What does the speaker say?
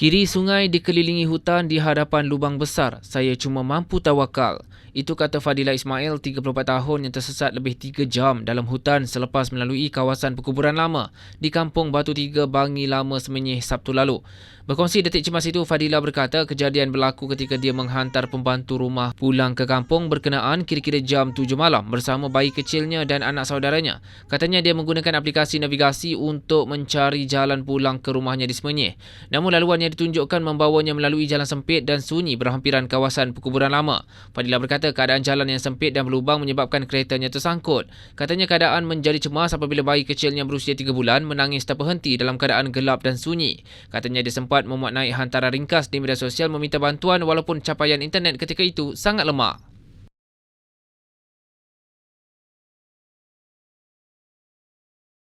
Kiri sungai dikelilingi hutan di hadapan lubang besar. Saya cuma mampu tawakal. Itu kata Fadila Ismail, 34 tahun yang tersesat lebih 3 jam dalam hutan selepas melalui kawasan perkuburan lama di Kampung Batu Tiga, Bangi Lama Semenyih Sabtu lalu. Berkongsi detik cemas itu, Fadila berkata kejadian berlaku ketika dia menghantar pembantu rumah pulang ke kampung berkenaan kira-kira jam 7 malam bersama bayi kecilnya dan anak saudaranya. Katanya dia menggunakan aplikasi navigasi untuk mencari jalan pulang ke rumahnya di Semenyih. Namun laluan ditunjukkan membawanya melalui jalan sempit dan sunyi berhampiran kawasan perkuburan lama. Fadila berkata keadaan jalan yang sempit dan berlubang menyebabkan keretanya tersangkut. Katanya keadaan menjadi cemas apabila bayi kecilnya berusia 3 bulan menangis tak berhenti dalam keadaan gelap dan sunyi. Katanya dia sempat memuat naik hantaran ringkas di media sosial meminta bantuan walaupun capaian internet ketika itu sangat lemah.